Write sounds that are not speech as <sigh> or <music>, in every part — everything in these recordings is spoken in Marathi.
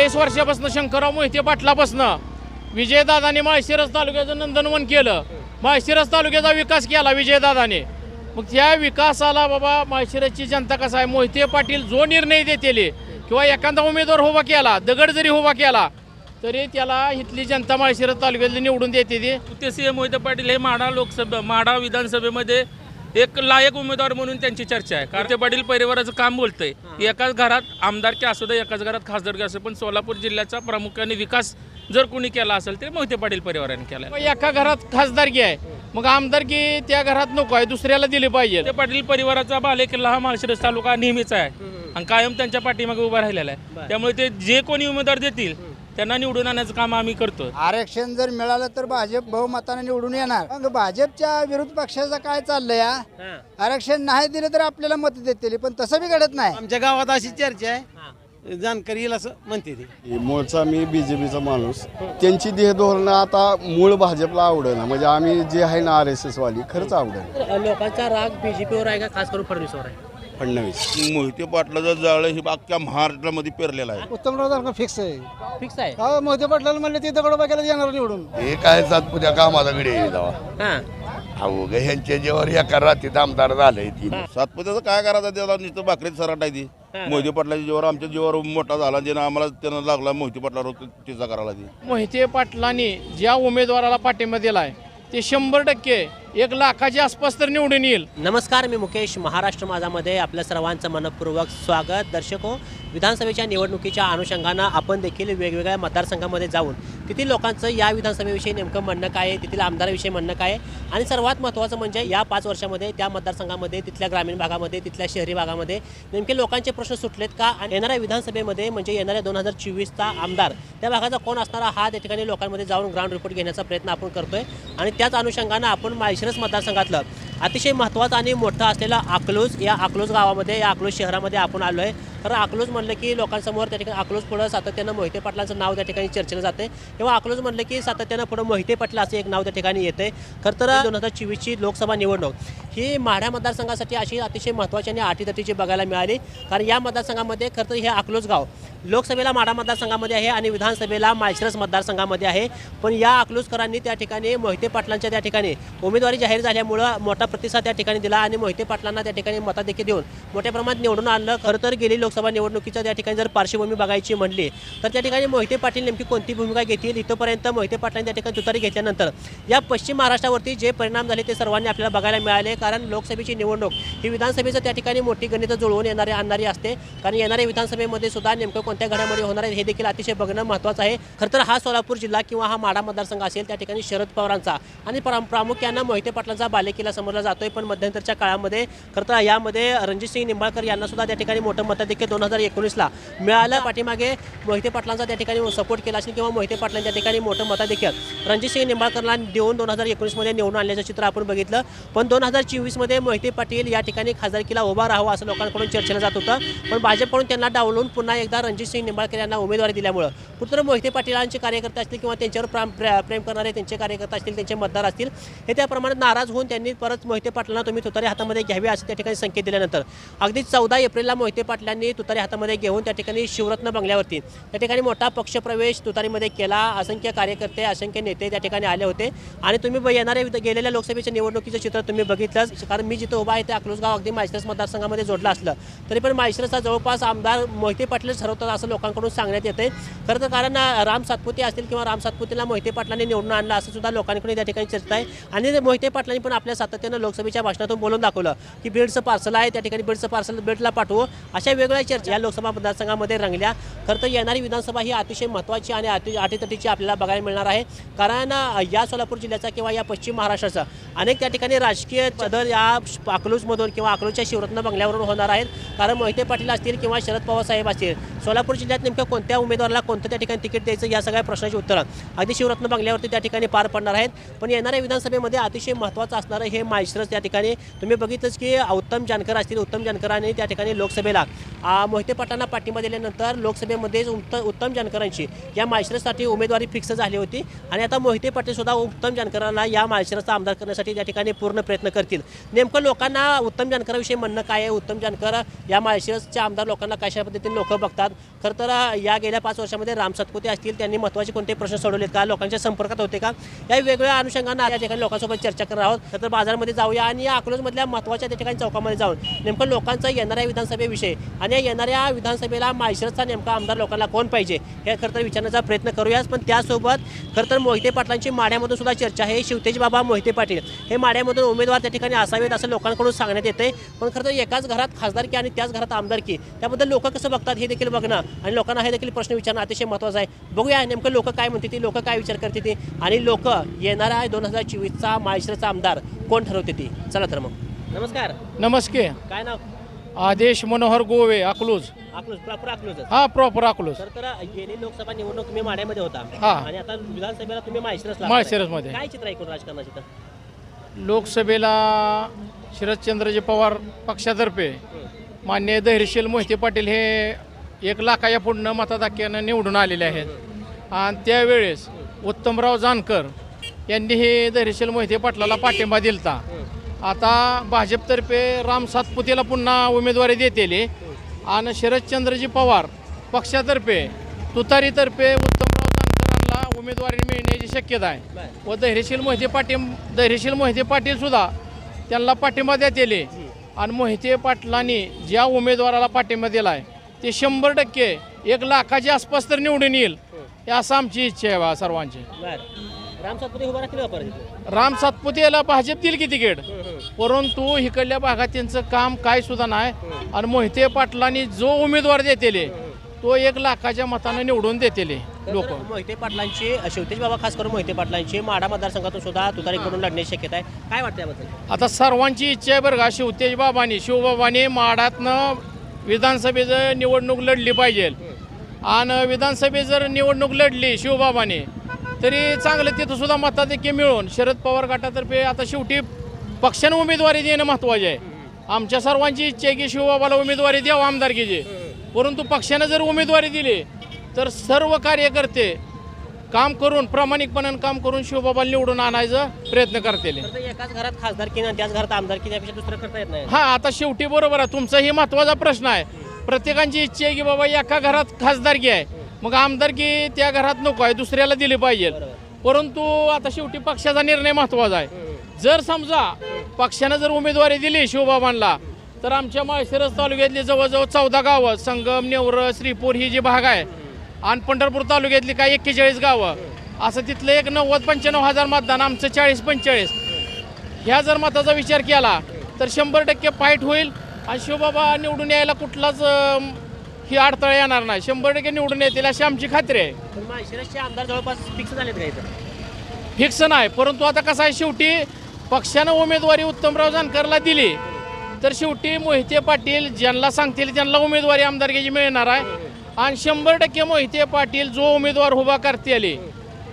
चाळीस वर्षापासून शंकरराव मोहिते पाटलापासून विजयदादाने माळशिरस तालुक्याचं नंदनवन केलं. माळशिरस तालुक्याचा विकास केला विजयदादाने. मग त्या विकासाला बाबा माळशिरसची जनता कसा आहे? मोहिते पाटील जो निर्णय देतेले किंवा एखादा उमेदवार उभा केला दगड जरी उभा केला तरी त्याला इथली जनता माळशिरस तालुक्यातली निवडून देते ते. सी मोहिते पाटील हे माढा लोकसभा माढा विधानसभेमध्ये एक लायक उमेदवार म्हणून त्यांची चर्चा आहे. कारण ते पाटील परिवाराचं काम बोलतंय. एकाच घरात आमदारकी असू दे एकाच घरात खासदारकी असू पण सोलापूर जिल्ह्याचा प्रामुख्याने विकास जर कोणी केला असेल तर मोहिते पाटील परिवाराने केला एका घरात खासदारकी आहे. मग आमदारकी त्या घरात नको आहे दुसऱ्याला दिली पाहिजे. मोहिते पाटील परिवाराचा बालेकिल्ला हा माळशिरस तालुका नेहमीच आहे. आणि कायम त्यांच्या पाठीमागे उभा राहिलेला आहे. त्यामुळे ते जे कोणी उमेदवार देतील त्यांना निवडून आणण्याचं काम आम्ही करतो आरक्षण जर मिळालं तर भाजप बहुमताने निवडून येणार. मग भाजपच्या विरोध पक्षाचं काय चाललंय या आरक्षण नाही दिलं तर आपल्याला मत देतील पण तसं बी घडत नाही. आमच्या गावात अशी चर्चा आहे. जाणकारी येईल असं म्हणते ते. मूळचा मी बी जे पीचा माणूस. त्यांची देह धोरणं आता मूळ भाजपला आवडेना. म्हणजे आम्ही जे आहे ना आर एस एस वाली खरंच आवडेल लोकांचा राग बीजेपीवर आहे का? खास करून फडणवीसवर आहे? फडणवीस. मोहिते पाटलाचं जाळं हे अख्ख्या महाराष्ट्रामध्ये पेरलेलं आहे. उत्तमराव फिक्स आहे. फिक्स आहे? हा मोदी पाटलाला म्हणले ते दगड केला येणार निवडून. हे काय सातपुत्या कामाचा गडी आहे जावा हा. अहो ग ह्यांच्या जेव्हा एका रात्रीत आमदार झालंय ती. सातपुत्याचं काय करायचं त्याला? नुसतं भाकरीत सराट आहे ती. मोहिते पाटलाच्या जेव्हा आमच्या जेव्हा मोठा झाला ज्यानं आम्हाला त्यानं लागला मोहिते पाटला टीचा करायला ती. मोहिते पाटलांनी ज्या उमेदवाराला पाठिंबा दिलाय ते शंभर टक्के एक लाखाच्या आसपास तर निवडून येईल. नमस्कार मी मुकेश महाराष्ट्र माझामध्ये आपल्या सर्वांचं मनपूर्वक स्वागत. दर्शको हो, विधानसभेच्या निवडणुकीच्या अनुषंगानं आपण देखील वेगवेगळ्या मतदारसंघामध्ये जाऊन तिथील लोकांचं या विधानसभेविषयी नेमकं म्हणणं काय आहे तिथील आमदाराविषयी म्हणणं काय आहे आणि सर्वात महत्त्वाचं म्हणजे या पाच वर्षामध्ये त्या मतदारसंघामध्ये तिथल्या ग्रामीण भागामध्ये तिथल्या शहरी भागामध्ये नेमके लोकांचे प्रश्न सुटलेत का? आणि येणाऱ्या विधानसभेमध्ये म्हणजे येणाऱ्या दोन हजार चोवीसचा आमदार त्या भागाचा कोण असणारा हा त्या ठिकाणी लोकांमध्ये जाऊन ग्राउंड रिपोर्ट घेण्याचा प्रयत्न आपण करतोय. आणि त्याच अनुषंगानं आपण माळशिरस मतदारसंघातलं अतिशय महत्त्वाचं आणि मोठं असलेलं अकलूज या अकलूज गावामध्ये या अकलूज शहरामध्ये आपण आलो आहे तर अकलूज म्हणलं की लोकांसमोर त्या ठिकाणी अकलूज पुढं सातत्यानं मोहिते पाटलांचं नाव त्या ठिकाणी चर्चेलं जाते किंवा अकलूज म्हणलं की सातत्यानं पुढं मोहिते पाटील असं एक नाव त्या ठिकाणी येते खरं तर दोन हजार चोवीसची लोकसभा निवडणूक ही माढ्या मतदारसंघासाठी अशी अतिशय महत्त्वाची आणि अटीतटीची बघायला मिळाली. कारण या मतदारसंघामध्ये खरं तर हे अकलूज गाव लोकसभेला माढा मतदारसंघामध्ये आहे आणि विधानसभेला माळशिरस मतदारसंघामध्ये आहे. पण या अकलूजकरांनी त्या ठिकाणी मोहिते पाटलांच्या त्या ठिकाणी उमेदवारी जाहीर झाल्यामुळं मोठा प्रतिसाद त्या ठिकाणी दिला आणि मोहिते पाटलांना त्या ठिकाणी मताधिक्य देऊन मोठ्या प्रमाणात निवडून आणलं. खरं तर गेली लोकसभा निवडणुकीच्या त्या ठिकाणी जर पार्श्वभूमी बघायची म्हणली तर त्या ठिकाणी मोहिते पाटील नेमकी कोणती भूमिका घेतील? इथंपर्यंत मोहिते पाटलांनी त्या ठिकाणी तुतारी घेतल्यानंतर या पश्चिम महाराष्ट्रावरती जे परिणाम झाले ते सर्वांनी आपल्याला बघायला मिळाले कारण लोकसभेची निवडणूक ही विधानसभेचं त्या ठिकाणी मोठी गणितं जुळवून येणारी आणणारी असते. कारण येणाऱ्या विधानसभेमध्ये सुद्धा नेमकं कोणत्या घडामोडी होणार आहे हे देखील अतिशय बघणं महत्त्वाचं आहे. खरं तर हा सोलापूर जिल्हा किंवा हा माडा मतदारसंघ असेल त्या ठिकाणी शरद पवारांचा आणि प्रा- प्रामुख्यानं मोहिते पाटलांचा बालेकिला समजला जातोय. पण मध्यंतरच्या काळामध्ये खरं तर यामध्ये रणजितसिंह निंबाळकर यांना सुद्धा त्या ठिकाणी मोठं टक्के दोन हजार एकोणीसला मिळालं पाठीमागे मोहिते पाटलांचा त्या ठिकाणी सपोर्ट केला असेल किंवा मोहिते पाटलांच्या ठिकाणी मोठं मतादेखील रणजित सिंग निंबाळकरला देऊन दोन हजार एकोणीसमध्ये निवडून आणल्याचं चित्र आपण बघितलं. पण दोन हजार चोवीसमध्ये मोहिते पाटील या ठिकाणी खासदारकीला उभा राहावं असं लोकांकडून चर्चेला जात होतं. पण भाजपकडून त्यांना डावलून पुन्हा एकदा रणजित सिंग निंबाळकर यांना उमेदवारी दिल्यामुळं. पुत्र मोहिते पाटीलांचे कार्यकर्ते असतील किंवा त्यांच्यावर प्राम प्रेम करणारे त्यांचे कार्यकर्ते असतील त्यांचे मतदार असतील हे त्या प्रमाणात नाराज होऊन त्यांनी परत मोहिते पाटलांना तुम्ही तुतारी हातामध्ये घ्यावी असं त्या ठिकाणी संकेत दिल्यानंतर. अगदी चौदा एप्रिलला मोहिते पाटलांनी तुतारी हातामध्ये घेऊन त्या ठिकाणी शिवरत्न बंगल्यावरती. त्या ठिकाणी मोठा पक्षप्रवेश तुतारीमध्ये केला. असंख्य कार्यकर्ते असंख्य नेते त्या ठिकाणी आले होते. आणि तुम्ही ब- येणाऱ्या गेलेल्या लोकसभेच्या निवडणुकीचं चित्र तुम्ही बघितलंच. कारण मी जिथं उभा आहे ते अकलूसगाव अगदी माळशिरस मतदारसंघामध्ये जोडलं असलं. तरी पण माळशिरसचा जवळपास आमदार मोहिते पाटील ठरवतात असं लोकांकडून सांगण्यात येते खरं तर कारण राम सातपुते असतील किंवा राम सातपुतेला मोहिते पाटलांनी निवडून आणलं असं सुद्धा लोकांकडून त्या ठिकाणी चर्चा आहे. आणि मोहिते पाटलांनी पण आपल्या सातत्यानं लोकसभेच्या भाषणातून बोलून दाखवलं की बीडचं पार्सल आहे त्या ठिकाणी बीडचं पार्सल बीडला पाठवू. अशा वेगळ्या वेगवेगळ्या चर्चा या लोकसभा मतदारसंघामध्ये रंगल्या. खरं तर येणारी विधानसभा ही अतिशय महत्त्वाची आणि अति अटीतटीची आपल्याला बघायला मिळणार आहे. कारण या सोलापूर जिल्ह्याचा किंवा या पश्चिम महाराष्ट्राचा अनेक त्या ठिकाणी राजकीय बदल या अकलूजमधून किंवा अकलूजच्या शिवरत्न बंगल्यावरून होणार आहेत. कारण मोहिते पाटील असतील किंवा शरद पवार साहेब असतील सोलापूर जिल्ह्यात नेमकं कोणत्या उमेदवाराला कोणतं त्या ठिकाणी तिकीट द्यायचं या सगळ्या प्रश्नाची उत्तरं अगदी शिवरत्न बंगल्यावरती त्या ठिकाणी पार पडणार आहेत. पण येणाऱ्या विधानसभेमध्ये अतिशय महत्त्वाचं असणारं हे माहिश्रच त्या ठिकाणी. तुम्ही बघितलंच की उत्तम जानकर असतील उत्तम जानकरांनी त्या ठिकाणी लोकसभेला. मोहिते पाटलांना पाठिंबा दिल्यानंतर लोकसभेमध्येच उत्त उत्तम जानकरांची या माळशिरससाठी उमेदवारी फिक्स झाली होती. आणि आता मोहिते पाटीलसुद्धा उत्तम जानकरांना या माळशिरसचा आमदार करण्यासाठी त्या ठिकाणी पूर्ण प्रयत्न करतील. नेमकं लोकांना उत्तम जानकराविषयी म्हणणं काय आहे? उत्तम जानकर या माळशिरसच्या आमदार लोकांना कशा पद्धतीने लोक बघतात? खरं तर या गेल्या पाच वर्षामध्ये राम सातपुते असतील त्यांनी महत्त्वाचे कोणते प्रश्न सोडवलेत का? लोकांच्या संपर्कात होते का? या वेगवेगळ्या अनुषंगानं या ठिकाणी लोकांसोबत चर्चा करणार आहोत. खरं तर बाजारमध्ये जाऊया आणि या अकलोजमधल्या महत्त्वाच्या त्या ठिकाणी चौकामध्ये जाऊन नेमकं लोकांचा येणाऱ्या विधानसभेविषयी आणि येणाऱ्या विधानसभेला माळशिरसचा नेमका आमदार लोकांना कोण पाहिजे? हे खरं तर विचारण्याचा प्रयत्न करूयाच पण त्यासोबत खरं तर मोहिते पाटलांची माड्यामधून सुद्धा चर्चा आहे. शिवतेज बाबा मोहिते पाटील हे माड्यामधून उमेदवार त्या ठिकाणी असावेत असं लोकांकडून सांगण्यात येते पण खरं तर एकाच घरात खासदारकी आणि त्याच घरात आमदारकी त्याबद्दल लोक कसं बघतात हे देखील बघणं आणि लोकांना हे देखील प्रश्न विचारणं अतिशय महत्त्वाचं आहे. बघूया नेमकं लोक काय म्हणते ती लोक काय विचार करते ती आणि लोक येणारा दोन हजार चोवीसचा माळशिरसचा आमदार कोण ठरवते ती? चला तर मग. नमस्कार. नमस्के. काय नाव? आदेश मनोहर गोवे अकलूज. अकलूज प्रॉपर अकलूजच. हा प्रॉपर अकलूज. तर तर गेली लोकसभा निवडणूक तुम्ही माड्यामध्ये होता. हा. आणि आता विधानसभेला तुम्ही माळशिरसला माळशिरसमध्ये. काय चित्र एकूण राजकारणाची तर? लोकसभेला शरदचंद्रजी पवार पक्षातर्फे मान्य धैर्यशील मोहिते पाटील हे एक लाखाच्या पुढनं मताधिक्यानं निवडून आलेले आहेत. आणि त्यावेळेस उत्तमराव जानकर यांनी हे धैर्यशील मोहिते पाटलाला पाठिंबा दिलता. आता भाजपतर्फे राम सातपुतेला पुन्हा उमेदवारी देतेली. आणि शरदचंद्रजी पवार पक्षातर्फे तुतारीतर्फे उत्तमराव जानकरांना उमेदवारी मिळण्याची शक्यता आहे. व धैर्यशील मोहिते पाटील धैर्यशील मोहिते पाटील सुद्धा त्यांना पाठिंबा देतेले. आणि मोहिते पाटलांनी ज्या उमेदवाराला पाठिंबा दिला आहे ते शंभर टक्के एक लाखाच्या आसपास तर निवडून येईल हे. असं आमची इच्छा आहे बा सर्वांची. राम सातपुते उभा राहतील सातपुतेला भाजप देईल की तिकीट परंतु इकडल्या भागात त्यांचं काम काय सुद्धा नाही. आणि मोहिते पाटलांनी जो उमेदवार देतेले तो एक लाखाच्या मतानं निवडून देतेले लोक. मोहिते पाटलांची शिवतेज बाबा खास करून मोहिते पाटलांची माडा मतदारसंघातून सुद्धा तुतारी करून लढण्याची शक्यता आहे. काय वाटतं याबद्दल? आता सर्वांची इच्छा आहे बरं का शिवतेज बाबांनी शिवबाबांनी माडातनं विधानसभेचं निवडणूक लढली पाहिजे. आणि विधानसभेत जर निवडणूक लढली शिवबाबाने तरी चांगलं तिथं सुद्धा मताधिक्य मिळून शरद पवार गटातर्फे आता शेवटी पक्षानं उमेदवारी देणं महत्त्वाचे आहे. आमच्या सर्वांची इच्छा आहे की शिवबाबाला उमेदवारी द्यावं आमदारकीची. परंतु पक्षानं जर उमेदवारी दिली तर सर्व कार्यकर्ते काम करून प्रामाणिकपणानं काम करून शिवबाबाला निवडून आणायचा प्रयत्न करतील. तर एकाच घरात खासदारकी आणि त्याच घरात आमदारकी त्यापेक्षा दुसरं करता येत नाही हा आता शेवटी बरोबर आहे. तुमचा ही महत्त्वाचा प्रश्न आहे. प्रत्येकाची इच्छा आहे की बाबा एका घरात खासदारकी आहे. मग आमदारकी त्या घरात नको आहे दुसऱ्याला दिली पाहिजे. परंतु आता शेवटी पक्षाचा निर्णय महत्त्वाचा आहे. जर समजा पक्षानं जर उमेदवारी दिली शिवबाबांना तर आमच्या माळशिरस तालुक्यातली जवळजवळ चौदा गावं संगम नेवरं श्रीपूर ही जी भाग आहे आणि पंढरपूर तालुक्यातली काय एक्केचाळीस गावं असं तिथलं एक नव्वद पंच्याण्णव हजार मतदान आमचं चाळीस पंचेचाळीस. ह्या जर मताचा विचार केला तर शंभर टक्के फाईट होईल आणि शिवबाबा निवडून यायला कुठलाच ही अडथळा येणार नाही. शंभर टक्के निवडून येतील अशी आमची खात्री आहे. पण माळशिरसचे आमदार जवळपास फिक्स झालेत का इथं? फिक्स नाही परंतु आता कसं आहे शेवटी पक्षानं उमेदवारी उत्तमराव जानकरला दिली. तर शेवटी मोहिते पाटील ज्यांना सांगतील त्यांना उमेदवारी आमदारकीची मिळणार आहे. आणि शंभर टक्के मोहिते पाटील जो उमेदवार उभा करतील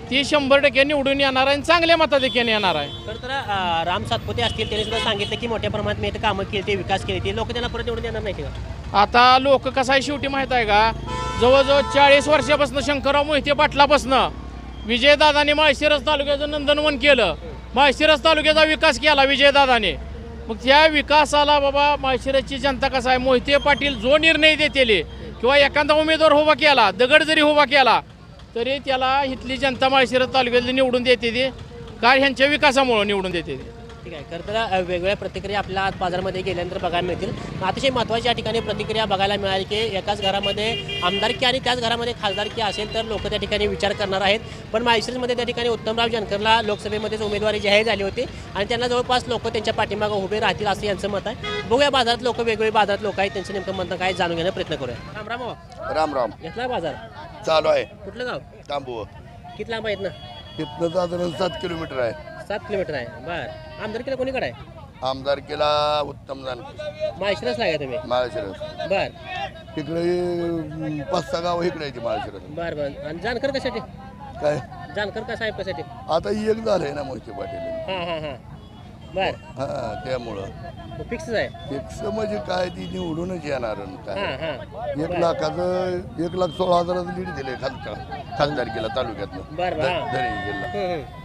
ती शंभर टक्के निवडून येणार आहे आणि चांगल्या मताधिक्याने येणार आहे. तर तर अं, राम सातपुते असतील त्यांनी सुद्धा सांगितलं की मोठ्या प्रमाणात मी इथं कामं केली ते विकास केली ते लोक त्यांना परत निवडून देणार नाही का? आता लोक कसं आहे शेवटी माहीत आहे का? जवळजवळ चाळीस वर्षापासून शंकरराव मोहिते पाटलापासनं विजयदादाने माळशिरस तालुक्याचं नंदनवन केलं. माळशिरस तालुक्याचा विकास केला विजयदादाने. मग त्या विकासाला बाबा माळशिरसची जनता कसं आहे? मोहिते पाटील जो निर्णय देतेले किंवा एखादा उमेदवार उभा केला दगड जरी उभा केला तरी त्याला इथली जनता माळशिरस तालुक्यातली निवडून देते ते काय ह्यांच्या विकासामुळं निवडून देते ते ठीक आहे. खरं तर वेगवेगळ्या प्रतिक्रिया आपल्या आज बाजारमध्ये गेल्यानंतर बघायला मिळतील. अतिशय महत्त्वाची या ठिकाणी प्रतिक्रिया बघायला मिळाली की एकाच घरामध्ये आमदारकी आणि त्याच घरामध्ये खासदारकी असेल तर लोक त्या ठिकाणी विचार करणार आहेत. पण माळशिरसमध्ये त्या ठिकाणी उत्तमराव जानकरला लोकसभेमध्येच उमेदवारी जाहीर झाली होती आणि त्यांना जवळपास लोक त्यांच्या पाठीमागं उभे राहतील असं यांचं मत आहे. बघूया बाजारात लोक वेगवेगळे बाजारात लोक आहेत त्यांचं नेमकं मत काय जाणून घेण्याचा प्रयत्न करूया. राम राम. राम राम. घेतला बाजार? चालू आहे. कुठलं गाव? तांबू किती लांब आहेत ना? इथनं साधारण सात किलोमीटर आहे. सात किलोमीटर आहे. बरं. आमदारकीला कोणीकडे आहे? आमदारकीला उत्तम जानकर. माळशिरसला आहे का तुम्ही? माळशिरस. बरं. इकडे पाच सहा गाव इकडे माळशिरस. बरं बरं. आणि जानकर कशासाठी? काय? जानकर का साहेब कशासाठी? आता एक झालंय ना मोहिते पाटील. हां हां हां. बर. हा त्यामुळं. फिक्सच आहे. फिक्स म्हणजे काय? ती निवडूनच येणार आणि हा काय? हा एक लाखाचं एक लाख सोळा हजाराचं लीड दिले खालच्या खासदारकीला तालुक्यातनं. बरं, जिल्हा. हम्म, हम्म.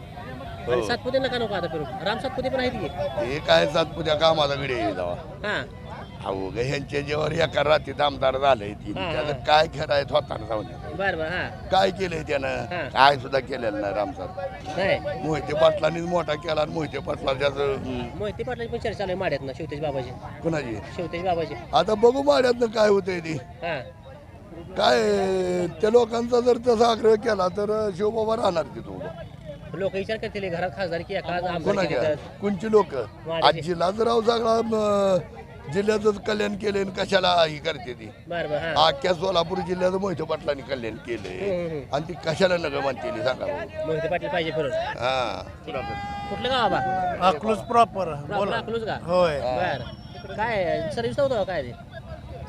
आणि सातपुते नका नको आता फिरून राम सातपुते पण आहेत की? ते काय सातपुत्या जावा हा. अहो ग ह्यांच्या जेव्हा एका रात्रीत आमदार झालंय ती. हा, हा. त्याचं काय खेळायत होता ना जाऊन बर बर हा. काय केलंय हा. त्यानं काय सुद्धा केलेलं नाही रामसार नाही. मोहिते पाटलांनीच मोठा केला आणि मोहिते पाटला त्याचं मोहिते पाटलाची पण चर्चा चालू आहे माड्यात ना शिवतेज बाबाची. कुणाची? शिवतेज बाबाची. आता बघू माड्यातनं काय होतंय ती. हा. काय त्या लोकांचा जर तसा आग्रह केला तर शिवबाबा राहणार तिथं उभं. लोक विचार करतील घरात खासदार की एका आमदार कोणाच्या केले तर. कोणची लोक. आज जिल्हाजराव सगळा म, जिल्ह्याचंच कल्याण केले आणि कशाला ही करते ती? बर बर हा. अख्ख्या सोलापूर जिल्ह्याचं मोहिते पाटलांनी कल्याण हम्म. आणि ती कशाला नगर म्हणते सांगा बरं. मोहिते पाटील पाहिजे फिरून. हा. कुठलं गाव बाबा? अकलूज प्रॉपर. प्रॉपर अकलूज का होय. बर. काय सर्व्हिसला होतं का काय ते?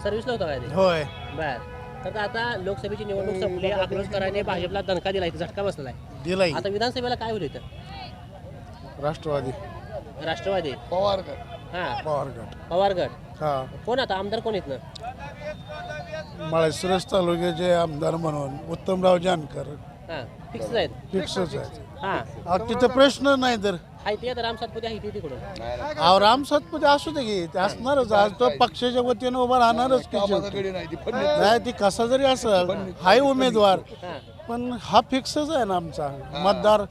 सर्व्हिसला होतं काय ते? होय. बर. तर आता लोकसभेची निवडणूक संपली अकलूजकरांनी भाजपला दणका दिला इथे झटका बसलेला आहे दिलाय. आता विधानसभेला काय होईल इथं? राष्ट्रवादी. राष्ट्रवादी. पवार का हा. पवार गट पवार गट हा. कोण आता? आमदार कोण येत ना? माळशिरस तालुक्याचे आमदार म्हणून उत्तमराव जानकर. हा. फिक्स आहेत. फिक्सच आहे हा. अहो, तिथं प्रश्न नाही तर. आहे ते आता राम सातपुते आहे ते तिकडून अहो राम सातपुते असू दे की ते असणारच. आज तो पक्षाच्या वतीनं उभा राहणारच की शेवटी. नाही ती कसा जरी असेल हाय उमेदवार. हा. पण हा फिक्सच आहे ना आमचा. मतदार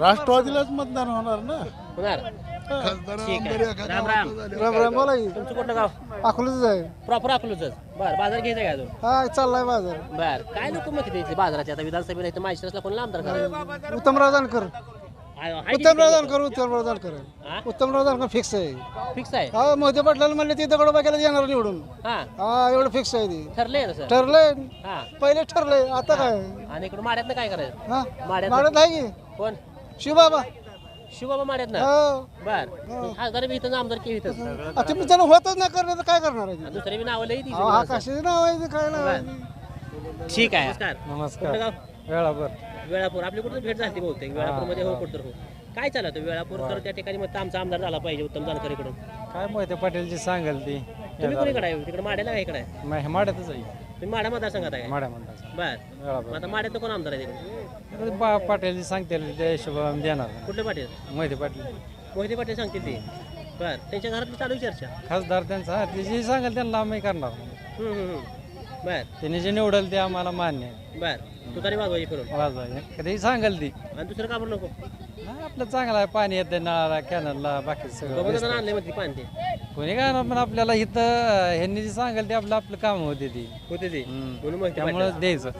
राष्ट्रवादीलाच मतदान होणार ना. होणार. खासदार ठीक आमदार आहे राम गावात राम झाले. राम राम बोला तुमचं कुठलं गाव? अकलूच आहे. प्रॉपर अकलूजच. बर बाजार घ्यायचा का अजून? हा चाललाय बाजार. बर काय लोक मग बाजाराचे? आता विधानसभेला इथं माहिती कोणाला आमदार करायचं? उत्तमराव जानकर. उत्तमराव लोकं? जानकर उत्तमराव जानकर हा? उत्तमराव जानकर फिक्स आहे. फिक्स आहे? हा मोदी पाटलाला म्हणले ती दगडोबा केला येणार निवडून. हा. हा एवढं फिक्स आहे ती. ठरले सर? ठरलंय. हा. पहिले ठरलंय आता काय? आणि इकडून माड्यातनं काय करायचं? हा माड्यात माडत आहे की? कोण? शिवबाबा. शिवबाबा माड्यातनं? हो. बर. खासदार बी इथं आमदार की इथंच आणि आता मी त्यानं होतच नाही करणार तर काय करणार आहे ते? दुसरे बी नावं लई ती अहो, हा कशाचे नाव आहे ते काय नाव आहे ते? ठीक आहे. नमस्कार. गाव? वेळाभर. वेळापूर. आपली कुठं भेट झाली बहुतेक. वेळापूरमध्ये हो कुठं हो. काय चालत वेळापूर? तर त्या ठिकाणी मग आमचा आमदार झाला पाहिजे उत्तम जानकरीकडून काय मोहिते पाटीलची सांगाल ती. तुम्ही कोणीकडे आहे? तिकडे माड्याला आहे इकडे? आहे माड्यातच आहे. तुम्ही माडा मतदारसंघात आहे? माड्या म्हणतात बर. मग आता माड्यात कोण आमदार आहे तिकडे? बा पाटीलची सांगते त्या हिशोबाने देणार. कुठले पाटील? मोहिते पाटील. मोहिते पाटील सांगतील ते. बर. त्यांच्या घरातली चालू आहे चर्चा? खासदार त्यांचा. हा, ते जे सांगाल त्यांना आम्ही करणार. हम्म, हम्म, हम्म. बर. त्यांनी जे निवडल ते आम्हाला मान्य आहे. बर. तू तरी वाजवायची फिरून. वाजवायचे कधी सांगाल ती. आणि दुसरं का नको? नाही, आपलं चांगलं आहे पाणी येते नळाला कॅनलला बाकी सगळं गमत आणले पाणी ते. कोणी काय ना पण आपल्याला इथं ह्यांनी जे सांगाल ते आपलं आपलं काम होते ती. होते ते. त्यामुळं. द्यायचं.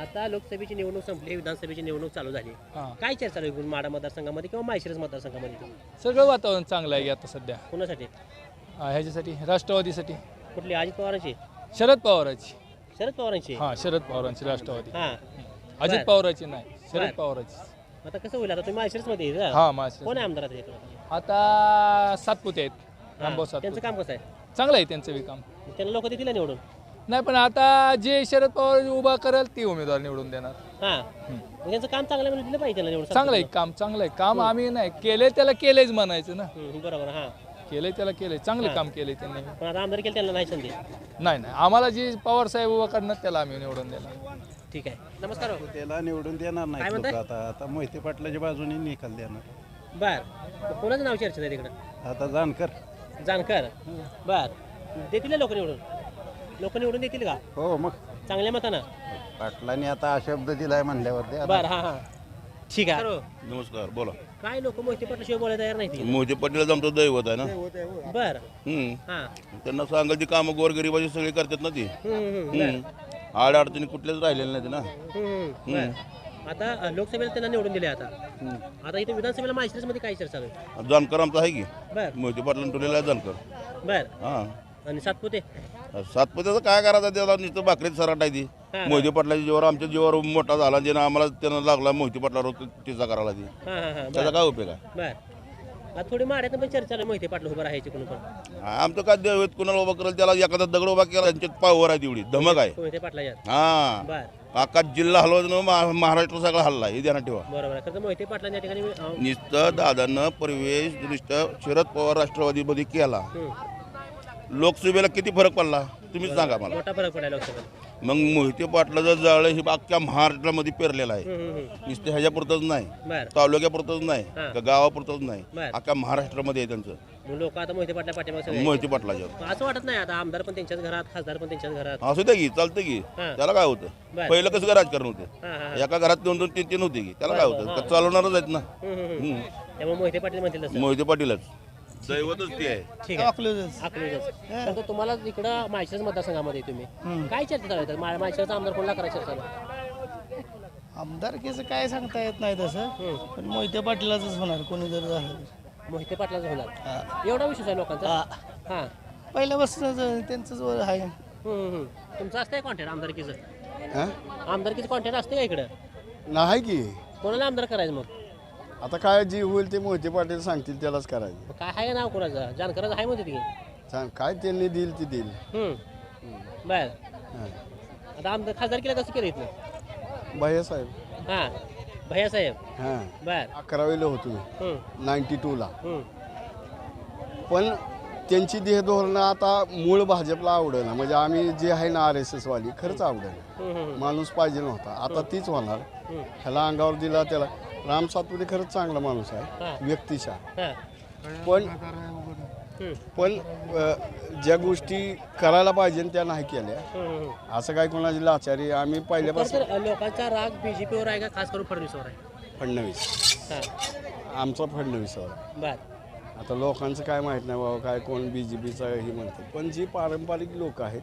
आता लोकसभेची निवडणूक संपली विधानसभेची निवडणूक चालू झाली. हा. काय चर्चा चालू आहे माडा मतदारसंघामध्ये किंवा माहेशिरस मतदारसंघामध्ये? सगळं वातावरण चांगलं आहे आता सध्या? कोणासाठी? हा, ह्याच्यासाठी राष्ट्रवादीसाठी. कुठली? अजित पवारांची? शरद पवाराची. शरद पवारांची. हा शरद पवारांची राष्ट्रवादी. हा. अजित. पवाराची नाही. शरद पवाराची आता कसं होईल? आता तुम्ही माहेशिरसमध्ये आहे का? हा माझं कोण आहे आमदार आता इकडं? आता सातपुते आहेत. हा. रामभाऊ त्यांचं सातपुते काम कसं आहे? चांगलं आहे त्यांचं बी काम. त्यांना लोक देतील ना निवडून? नाही पण आता जे शरद पवार उभा करेल ते उमेदवार निवडून देणार. हा. मग त्यांचं काम चांगलं आहे म्हणून दिलं पाहिजे त्यांना निवडून चांगलं आहे काम चांगलं आहे. काम आम्ही नाही केले त्याला केलेच म्हणायचं ना. हम्म, बरोबर हा. केलंय त्याला केलंय. चांगलं काम केलंय त्यांनी. पण आता आमदार केलं त्यांना नाही संधी. नाही नाही. आम्हाला जे पवार साहेब उभा करणार त्याला आम्ही निवडून देणार. ठीक आहे. नमस्कार हो. त्याला निवडून देणार काय नाही म्हणताय? आता. आता मोहिते पाटलाच्या बाजूने निकाल देणार. बर. मग कोणाचं नाव चर्चेत आहे तिकडं? आता जानकर. जानकर. बर. देतील लोक निवडून? लोक निवडून देतील का? हो मग. चांगल्या मतानं? पाटलांनी आता हा शब्द दिलाय म्हणल्यावरती. आता बर हा हा. ठीक आहे. नमस्कार बोला. काय लोक मोहिते पाटलाशिवाय बोलायला तयार नाही मोहिते पाटीलच आमचं दैवत आहे ना. बर. हम्म. हा. त्यांना सांगाल ती कामं गोरगरिबाची सगळी करतात ना ती. हम्म, हम्म, बर. हम्म. आड अडचणी कुठल्याच राहिलेल्या नाहीत ना. हम्म, बर. आता अ, लोकसभेला त्यांना निवडून दिले आता. आता इथे विधानसभेला माहिती मध्ये काय चर्चा चालू आहे? जानकर आमचा आहे की. बर. मोहिते पाटलांनी ठेवलेला आहे जानकर. बर. हा. आणि सातपुते? सातपुत्याचं काय करायचं त्याला नुसतं भाकरीत सराट आहे ती. मोहिते पाटलाच्या जीवावर आमच्या जीवावर मोठा झाला ज्यानं आम्हाला त्यानं लागला मोहिते पाटलावर टिचा करायला ती हा हा हा. त्याचा काय उपयोग आहे? बर. आता थोडी माड्यात पण चर्चा चालू आहे मोहिते पाटला उभं राहायची कोणी पण. आमचं काय देव कुणाला उभा करेल त्याला एखादा दगड उभा केला त्यांच्यात पावर आहे तेवढी धमक आहे. मोहिते पाटला यात. हा. बर. अख्खा जिल्हा हलवून महाराष्ट्र सगळा हल्ला हे ध्यानात ठेवा. बरोबर आहे. खरं तर मोहिते पाटलांनी या ठिकाणी अं, नुसतं दादानं प्रवेश दृष्ट्या शरद पवार राष्ट्रवादीमध्ये केला. हं, लोकसभेला किती फरक पडला? तुम्हीच सांगा मला. मोठा फरक पडायला लोकसभेत मग मोहिते पाटलाचं जाळं हे अख्ख्या महाराष्ट्रामध्ये पेरलेलं आहे. नुसतं ह्याच्यापुरतंच नाही. तालुक्यापुरतंच नाही. का गावापुरतंच नाही. अख्ख्या महाराष्ट्रामध्ये आहे त्यांचं. लोक आता मोहिते पाटला पाठीमागे मोहिते पाटलाच्या. असं वाटत नाही आता आमदार पण त्यांच्याच घरात खासदार पण त्यांच्याच घरात. असू द्या की चालतं की. हां. त्याला काय होतं? बरं. पहिलं कसं काय राजकारण होतं? हां हां एका घरात दोन दोन तीन तीन होते की. त्याला काय होतं? चालवणारच आहेत ना. हम्म. त्यामुळे मोहिते पाटील म्हणतील तसं. मोहिते पाटीलच. दैवतच ते आहे. ठीक आहे. अकलूजच. तर तुम्हाला इकडं माळशिरस मतदारसंघामध्ये तुम्ही. काय चर्चा चालू आहे माळशिरसचा आमदार कोणला करायचं चर्चा? आमदारकीचं काय सांगता येत नाही तसं. हं. पण मोहिते पाटलाच होणार कोणी जर झालं मोहिते पाटलाच होणार. एवढा विश्वास आहे लोकांचा? हां. पहिल्यापासून त्यांचंच वर आहे. हं, हं, हं. तुमचं असतंय कॉन्टॅक्ट आमदारकीचं? हां? आमदारकीचं कॉन्टॅक्ट असते का इकडं? नाही की. कोणाला आमदार करायचं मग? आता काय जी होईल ते मोहिते पाटील सांगतील त्यालाच करायचं. मग काय आहे नाव कोणाचं? जानकराचं आहे म्हणते की सांग काय त्यांनी देईल ते देईल. हं. बर. हां. आता आमदार खासदार केलं कसं केलं इथलं भैया साहेब. हां भैया साहेब. हां. बर. अकरावीला होतो हं, नाईन्टी टूला. हं. पण त्यांची देहधोरणं आता मूळ भाजपला आवडेना म्हणजे आम्ही जे आहे ना आर एस एसवाली खरंच आवडेना हं, हं, माणूस पाहिजे नव्हता. आता तीच होणार. हं. ह्याला अंगावर दिला त्याला. राम सातपुते खरंच चांगला माणूस हां. आहे व्यक्तिशा हां. पण पण अ, ज्या गोष्टी करायला पाहिजे त्या नाही केल्या. असं काय कोणाची लाचारी आम्ही पहिल्यापासून लोकांचा राग बीजेपीवर आहे का? खास करून फडणवीसवर आहे? फडणवीस. हां. आमचा फडणवीसवर बर. आता लोकांचं काय माहीत नाही बाबा काय कोण बी जे पीचं हे म्हणतात पण जी पारंपरिक लोक आहेत.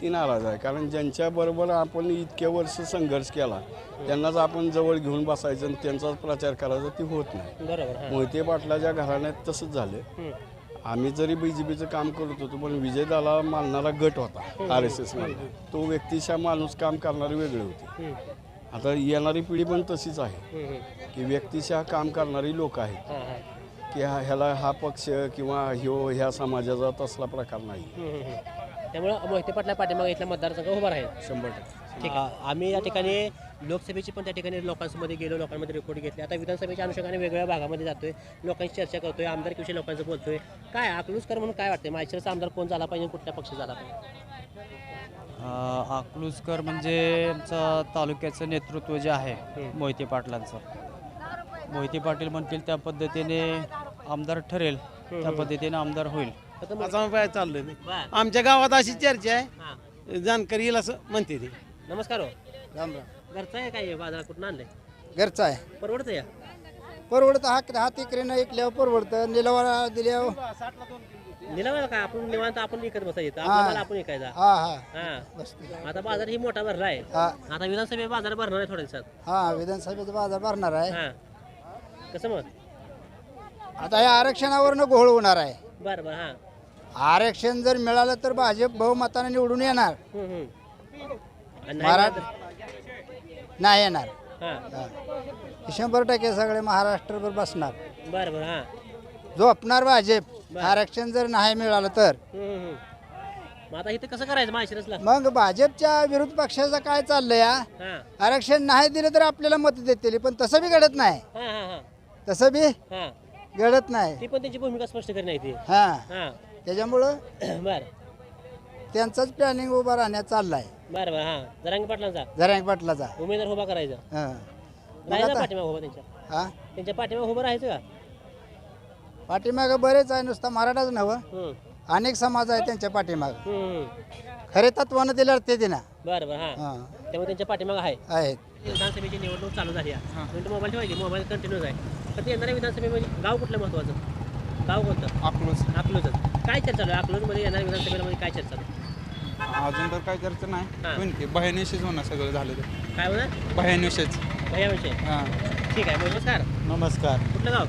ती नाराज आहे. कारण ज्यांच्याबरोबर आपण इतक्या वर्ष संघर्ष केला त्यांनाच आपण जवळ घेऊन बसायचं आणि त्यांचाच प्रचार करायचा ती होत नाही. मोहिते पाटलाच्या घराण्यात तसंच झालं. आम्ही जरी बी जे पीचं काम करत होतो पण विजयदाला मानणारा गट होता आर एस एस तो व्यक्तिशा माणूस काम करणारे वेगळे होते. आता येणारी पिढी पण तशीच आहे. की व्यक्तिशा काम करणारी लोक आहेत. की हा- ह्याला हा पक्ष किंवा ह्यो ह्या समाजाचा तसला प्रकार नाही. त्यामुळं मोहिते पाटला पाठीमागे इथला मतदारसंघ उभा राहील. शंभर टक्के. ठीक आहे. आम्ही या ठिकाणी लोकसभेची पण त्या ठिकाणी लोकांमध्ये गेलो लोकांमध्ये रिपोर्ट घेतले. आता विधानसभेच्या अनुषंगाने वेगवेगळ्या भागामध्ये जातोय. लोकांशी चर्चा करतोय. आमदारकीविषयी लोकांचं बोलतोय. काय अकलूजकर म्हणून काय वाटतंय? माहेश्वरचा आमदार कोण झाला पाहिजे कुठल्या पक्ष झाला पाहिजे? अकलूजकर म्हणजे आमचं तालुक्याचं नेतृत्व जे आहे मोहिते पाटलांचं. मोहिते पाटील म्हणतील त्या पद्धतीने आमदार ठरेल त्या पद्धतीने आमदार होईल. आता चाललंय मी. बरं. आमच्या गावात अशी चर्चा आहे. हां. जानकारी येईल असं म्हणते ती. नमस्कार हो. राम राम. घरचं आहे काय बाजार कुठून आणलंय? घरचा आहे. परवडतं या? परवडतं हा हा तिकरीनं ऐकल्यावर परवडतं निलवाला दिल्यावर. निलावाला काय? आपण निवांत आपण विकत बसायचं हां. आपल्याला आपण विकायचा. हा हा. हां. बसते. आता बाजार ही मोठा भरला आहे. हा. आता विधानसभे बाजार भरणार आहे थोड्या दिवसात. हा विधानसभेचा बाजार भरणार आहे. हां. कसं मग? आता या आरक्षणावरनं घोळ होणार आहे. बरं बरं हां. आरक्षण जर मिळालं तर भाजप बहुमताने निवडून येणार. हम्म, हम्म. आणि नाही येणार हां हा. हे. शंभर टक्के सगळे महाराष्ट्रभर बसणार. बरं बरं हां. झोपणार भाजप. आरक्षण जर नाही मिळालं तर. हम्म, हम्म. मग आता इथं कसं करायचं मग भाजपच्या विरोध पक्षाचं काय चाललंय हां. आरक्षण नाही दिलं तर आपल्याला मत देतील पण तसं बी घडत नाही. हां हां हां. तसं बी हां. घडत नाही. ती पण त्यांची भूमिका स्पष्ट करी नाही ती हा. हां. त्याच्यामुळं <clears throat> बरं. त्यांचाच प्लॅनिंग उभा राहण्यात चाललाय. बरं बरं. हां. जरांग पाटलांचा. जरांग पाटलाचा. उमेदवार उभा करायचा. हा. मग राहायचा आता पाठीमाग उभा त्यांच्या. हा? त्यांच्या पाठीमाग उभं राहायचं का? पाठीमागं बरेच आहे नुसता मराठाच नव्हं. हम्म, अनेक समाज आहे त्यांच्या पाठीमाग. हम्म, हम्म. खरे तत्वानं ते लढते ते ना. बरं बरं. हां. हा. त्यामुळे त्यांच्या पाठीमाग आहे. आहेत. विधानसभेची निवडणूक चालू झाली आहे. म्हणजे मोबाईल ठेवायची मोबाईल कंटिन्यूच आहे. तर ते येणाऱ्या विधानसभेमध्ये गाव कुठलं महत्वाचं? गाव कोणतं? अकलूज. अकलूजच. काय चर्चा चालू आहे? अकलूजमध्ये येणाऱ्या विधानसभेमध्ये काय चर्चा चालू आहे? अजून तर काय चर्चा. नाही. भयानिशेच होणार सगळं झालं तर. काय होणार भयानिशेच भैयाविषयी हां. ठीक आहे नमस्कार. नमस्कार. कुठलं गाव?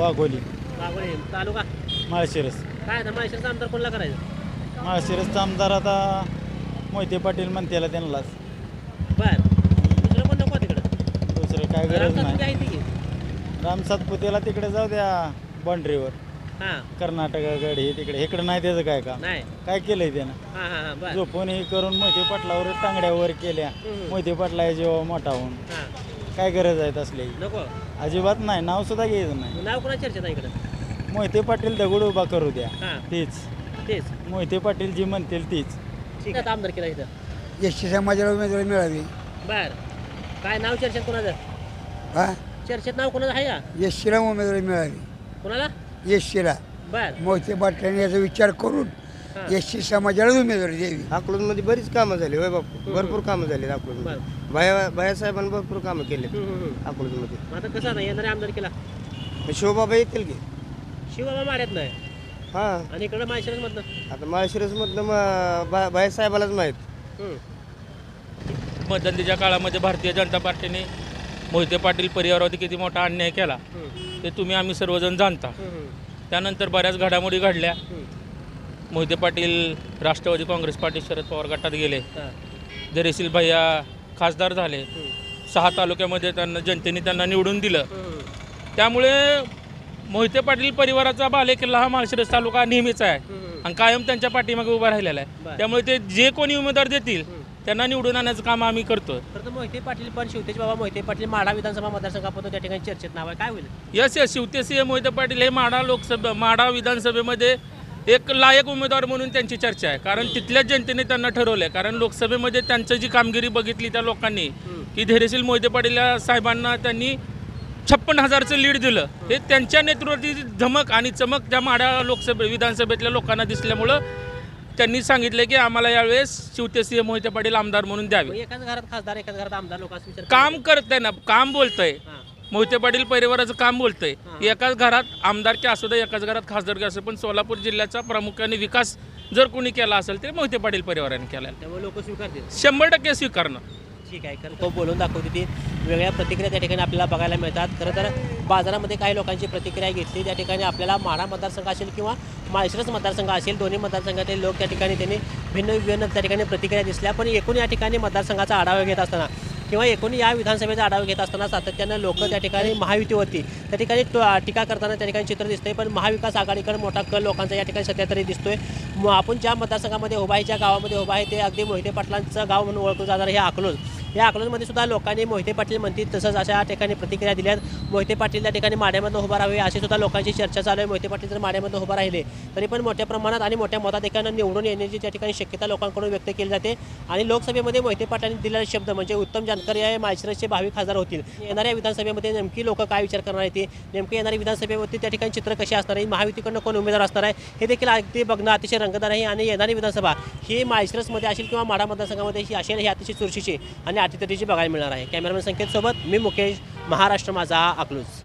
वाघोली. वाघोली तालुका? माळशिरस. काय आता माहेश्वरचा आमदार कोणला करायचं? माळशिरसचा आमदार आता मोहिते पाटील म्हणतेला त्यांनाच बर दुसरं कोण नको तिकडं दुसरं काय गरज नाही. की राम सातपुतेला तिकडे जाऊ द्या बाउंड्रीवर हां. कर्नाटकाकडे हे तिकडे. इकडे नाही त्याचं काय नाही. काय केलंय त्यानं? हां हां हां बर. झोपून हे करून मोहिते पाटलावर टांगड्यावर केल्या. मोहिते पाटला जेव्हा मोठा होऊन. हां. काय गरज आहे तसली? नको. अजिबात नाही. नाव सुद्धा घ्यायचं नाही. नाव कोणा चर्चेत आहे इकडं? मोहिते पाटील दगड उभा करू द्या. हां. तीच. तेच. मोहिते पाटील जी म्हणतील तीच. ठीक आहे. आमदार केला इथं. समाजाला उमेदवारी मिळावी. बर. काय नाव चर्चेत कोणाचं? हा? चर्चेत नाव कोणाचं आहे का? टीला उमेदवारी मिळावी कोणाला? टीला बर. मोहिते पाटलांनी याचा विचार करून टी समाजाला उमेदवारी द्यावी. अकलूजमध्ये बरीच कामं झाली होय बापू. भरपूर कामं झाली अकलूजमध्ये. भाया भायासाहेबांनी भरपूर कामं केले अकलूजमध्ये. आता कसं नाही येणारे आमदार केला मग शिवबाबा येतील की. शिवबाबा मारत नाही. हां. आणि इकडं माहेश्वरच मधनं आता माळशिरसमधनं मग भा भायासाहेबालाच माहीत. मध्यंतरीच्या काळामध्ये भारतीय जनता पार्टीने मोहिते पाटील परिवारावरती किती मोठा अन्याय केला ते तुम्ही आम्ही सर्वजण जाणता. त्यानंतर बऱ्याच घडामोडी घडल्या. मोहिते पाटील राष्ट्रवादी काँग्रेस पार्टी शरद पवार गटात गेले. धैर्यशील भैया खासदार झाले. सहा तालुक्यामध्ये त्यांना जनतेने त्यांना निवडून दिलं. त्यामुळे मोहिते पाटील परिवाराचा बालेकिल्ला हा माळशिरस तालुका नेहमीच आहे. आणि कायम त्यांच्या पाठीमागे उभा राहिलेला आहे. त्यामुळे ते जे कोणी उमेदवार देतील त्यांना निवडून आणण्याचं काम आम्ही करतो मोहिते पाटील पण शिवतेज बाबा मोहिते पाटील माढा विधानसभा मतदारसंघापासून त्या ठिकाणी चर्चेत नाव आहे. काय होईल? यस यस शिवतेसिंह मोहिते पाटील हे माढा लोकसभा माढा विधानसभेमध्ये एक लायक उमेदवार म्हणून त्यांची चर्चा आहे. कारण तिथल्याच जनतेने त्यांना ठरवलं आहे कारण लोकसभेमध्ये त्यांचं जी कामगिरी बघितली त्या लोकांनी की धैर्यशील मोहिते पाटील या साहेबांना त्यांनी छप्पन हजारचं लीड दिलं. हे त्यांच्या नेतृत्वाची धमक आणि चमक त्या माढा लोकसभे विधानसभेतल्या लोकांना दिसल्यामुळं त्यांनी सांगितलं की आम्हाला यावेळेस शिवतेसिंह मोहिते पाटील आमदार म्हणून द्यावे. एकाच घरात खासदार एकाच घरात आमदार विचार काम करतंय ना काम बोलतंय. हां. मोहिते पाटील परिवाराचं काम बोलतंय. एकाच घरात आमदारकी असू दे एकाच घरात खासदारकी असू दे, पण सोलापूर जिल्ह्याचा प्रामुख्याने विकास जर कोणी केला असेल तर मोहिते पाटील परिवाराने केला त्यामुळे लोक स्वीकारतील. शंभर टक्के स्वीकारणं ठीक आहे खरं तो बोलून दाखवते ती. वेगळ्या प्रतिक्रिया त्या ठिकाणी आपल्याला बघायला मिळतात. खरं तर बाजारामध्ये काही लोकांची प्रतिक्रिया घेतली त्या ठिकाणी आपल्याला माढा मतदारसंघ असेल किंवा माळशिरस मतदारसंघ असेल दोन्ही मतदारसंघातील लोक त्या ठिकाणी त्यांनी भिन्न विभिन्न त्या ठिकाणी प्रतिक्रिया दिसल्या. पण एकूण या ठिकाणी मतदारसंघाचा आढावा घेत असताना किंवा एकूण या विधानसभेचा आढावा घेत असताना सातत्यानं लोक त्या ठिकाणी महायुतीवरती त्या ठिकाणी टीका करताना त्या ठिकाणी चित्र दिसतंय. पण महाविकास आघाडीकडे मोठा कल लोकांचा या ठिकाणी सध्या तरी दिसतोय. म- आपण ज्या मतदारसंघामध्ये उभा आहे ज्या गावामध्ये उभा आहे ते अगदी मोहिते पाटलांचं गाव म्हणून ओळखलं जाणार हे अकलोज. या आकलनमध्ये सुद्धा लोकांनी मोहिते पाटील म्हणतील तसंच अशा ठिकाणी प्रतिक्रिया दिल्यात मोहिते पाटील त्या ठिकाणी माड्यामधून उभा राहावे अशी सुद्धा लोकांची चर्चा चालू आहे. मोहिते पाटील जर माड्यामध्ये उभा राहिले. तरी पण मोठ्या प्रमाणात आणि मोठ्या मताधिकाऱ्यांना निवडून येण्याची त्या ठिकाणी शक्यता लोकांकडून व्यक्त केली जाते. आणि लोकसभेमध्ये मोहिते पाटलांनी दिलेला शब्द म्हणजे उत्तम जानकर या माळशिरसचे भावी खासदार होतील. येणाऱ्या विधानसभेमध्ये नेमकी लोक काय विचार करणार आहे ते? नेमकी येणाऱ्या विधानसभेवरती त्या ठिकाणी चित्र कसे असणार आहे? महायुतीकडनं कोण उमेदवार असणार आहे? हे देखील अगदी बघणं अतिशय रंगदार आहे. आणि येणारी विधानसभा ही माळशिरसमध्ये असेल किंवा माढा मतदारसंघामध्ये ही असेल ही अतिशय चुरशीची. आणि अटीतटीची बघायला मिळणार आहे. कॅमेरामॅन संकेत सोबत मी मुकेश. महाराष्ट्र माझा अकलूज.